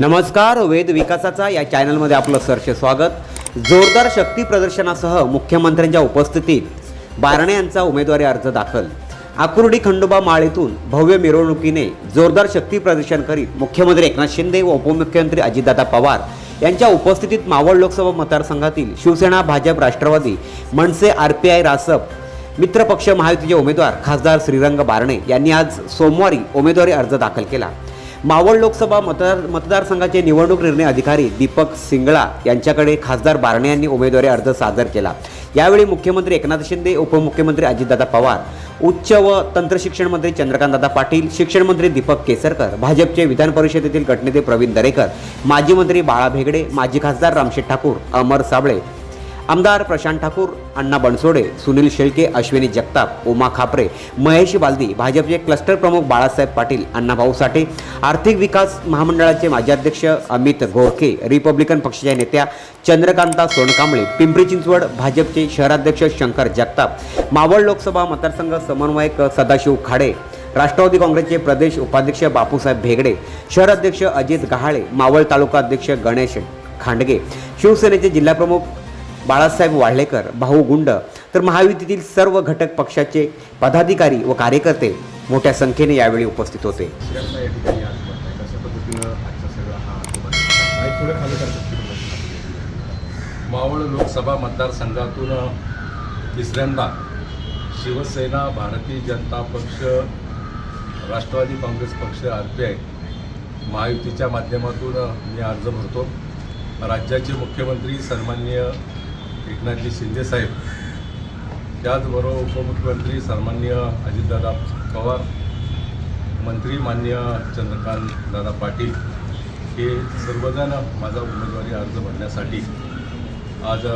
नमस्कार वेद विकासाचा या चॅनलमध्ये आपलं सरसे स्वागत. जोरदार शक्ती प्रदर्शनासह मुख्यमंत्र्यांच्या उपस्थितीत बारणे यांचा उमेदवारी अर्ज दाखल. आकुर्डी खंडोबा माळेतून भव्य मिरवणुकीने जोरदार शक्ती प्रदर्शन करीत मुख्यमंत्री एकनाथ शिंदे व उपमुख्यमंत्री अजितदादा पवार यांच्या उपस्थितीत मावळ लोकसभा मतदारसंघातील Shiv Sena Bhajap Rashtrawadi Manse R P I Rasap मित्रपक्ष महायुतीचे उमेदवार खासदार श्रीरंग बारणे यांनी आज सोमवारी उमेदवारी अर्ज दाखल केला. मावळ लोकसभा मतदार मतदारसंघाचे निवडणूक निर्णय अधिकारी दीपक सिंगळा यांच्याकडे खासदार बारणे यांनी उमेदवारी अर्ज सादर केला. यावेळी मुख्यमंत्री एकनाथ शिंदे उपमुख्यमंत्री अजितदादा पवार उच्च व तंत्रशिक्षण मंत्री चंद्रकांतदादा पाटील शिक्षण मंत्री दीपक केसरकर भाजपचे विधान परिषदेतील गटनेते प्रवीण दरेकर माजी मंत्री बाळा भेगडे माजी खासदार रामशेठ ठाकूर अमर साबळे आमदार प्रशांत ठाकूर अण्णा बनसोडे सुनील शेळके अश्विनी जगताप उमा खापरे महेश बालदी भाजपचे क्लस्टर प्रमुख बाळासाहेब पाटील अण्णाभाऊ साठे आर्थिक विकास महामंडळाचे माजी अध्यक्ष अमित घोळके रिपब्लिकन पक्षाच्या नेत्या चंद्रकांता सोनकांबळे पिंपरी चिंचवड भाजपचे शहराध्यक्ष शंकर जगताप मावळ लोकसभा मतदारसंघ समन्वयक सदाशिव खाडे राष्ट्रवादी काँग्रेसचे प्रदेश उपाध्यक्ष बापूसाहेब भेगडे शहराध्यक्ष अजित गहाळे मावळ तालुका अध्यक्ष गणेश खांडगे शिवसेनेचे जिल्हाप्रमुख बाळासाहेब वाढलेकर भाऊ गुंड तर महायुतीतील सर्व घटक पक्षाचे पदाधिकारी व कार्यकर्ते मोठ्या संख्येने यावेळी उपस्थित होते. मावळ लोकसभा मतदारसंघातून तिसऱ्यांदा शिवसेना भारतीय जनता पक्ष राष्ट्रवादी काँग्रेस पक्ष आर पी आय महायुतीच्या माध्यमातून मी अर्ज भरतो. राज्याचे मुख्यमंत्री सन्माननीय एकनाथजी शिंदेसाहेब त्याचबरोबर उपमुख्यमंत्री सन्मान्य अजितदादा पवार मंत्री मान्य चंद्रकांत दादा पाटील हे सर्वजण माझा उमेदवारी अर्ज भरण्यासाठी आज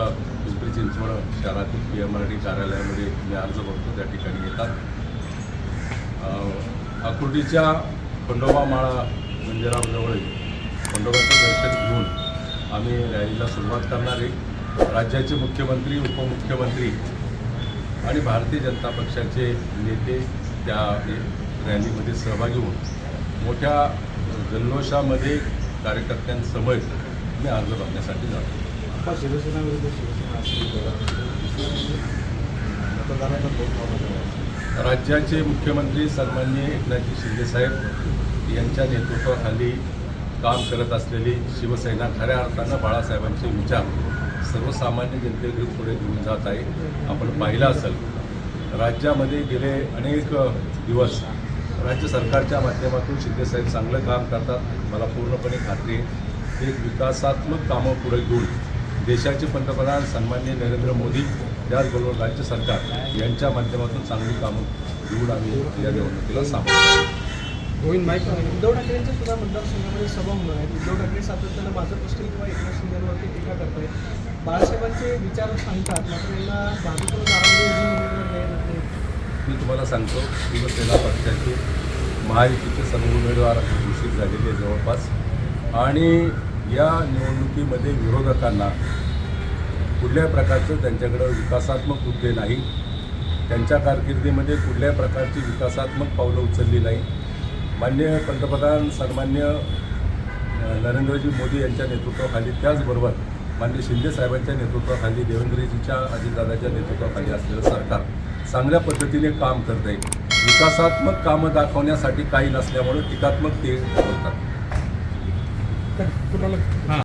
पिंपरी चिंचवड शहरातील पी एम आर डी कार्यालयामध्ये मी अर्ज भरतो त्या ठिकाणी येतात. आकुर्डीच्या खंडोबा माळा मंदिराजवळ खंडोबाचं दर्शन घेऊन आम्ही रॅलीला सुरुवात करणार आहे. राज्याचे मुख्यमंत्री उपमुख्यमंत्री आणि भारतीय जनता पक्षाचे नेते त्या रॅलीमध्ये सहभागी होऊन मोठ्या जल्लोषामध्ये कार्यकर्त्यांसमोर मी अर्ज भरण्यासाठी जातो. शिवसेना विरुद्ध राज्याचे मुख्यमंत्री सन्माननीय एकनाथजी शिंदेसाहेब यांच्या नेतृत्वाखाली काम करत असलेली शिवसेना खऱ्या अर्थानं बाळासाहेबांचे विचार सर्वसामान्य जनतेकडे पुढे घेऊन जात आहे. आपण पाहिलं असेल राज्यामध्ये गेले अनेक दिवस राज्य सरकारच्या माध्यमातून शिंदेसाहेब चांगलं काम करतात. मला पूर्णपणे खात्री आहे एक विकासात्मक कामं पुढे घेऊन देशाचे पंतप्रधान सन्माननीय नरेंद्र मोदी त्याचबरोबर राज्य सरकार यांच्या माध्यमातून चांगली कामं घेऊन आम्ही या निवडणुकीला सामोरं गोविंद माईक उद्धव ठाकरेंच्या सुद्धा मतदारसंघामध्ये सभा होणार आहेत. उद्धव ठाकरे सातत्यानं भाजप असतील किंवा एकनाथ शिंदेवरती टीका करतायत. बाळासाहेबांचे विचार सांगतात मात्र यांना भाजपला उमेदवार द्यायला मी तुम्हाला सांगतो शिवसेना पक्षाचे महायुतीचे सर्व उमेदवार घोषित झालेले आहे जवळपास. आणि या निवडणुकीमध्ये विरोधकांना कुठल्याही प्रकारचं त्यांच्याकडं विकासात्मक मुद्दे नाही त्यांच्या कारकिर्दीमध्ये कुठल्याही प्रकारची विकासात्मक पावलं उचलली नाही मान्य पंतप्रधान सन्मान्य नरेंद्रजी मोदी यांच्या नेतृत्वाखाली त्याचबरोबर मान्य शिंदे साहेबांच्या नेतृत्वाखाली देवेंद्रजीच्या अजितदादाच्या नेतृत्वाखाली असलेलं सरकार चांगल्या पद्धतीने काम करत आहे. विकासात्मक कामं दाखवण्यासाठी काही नसल्यामुळे टीकात्मक ते बोलतात.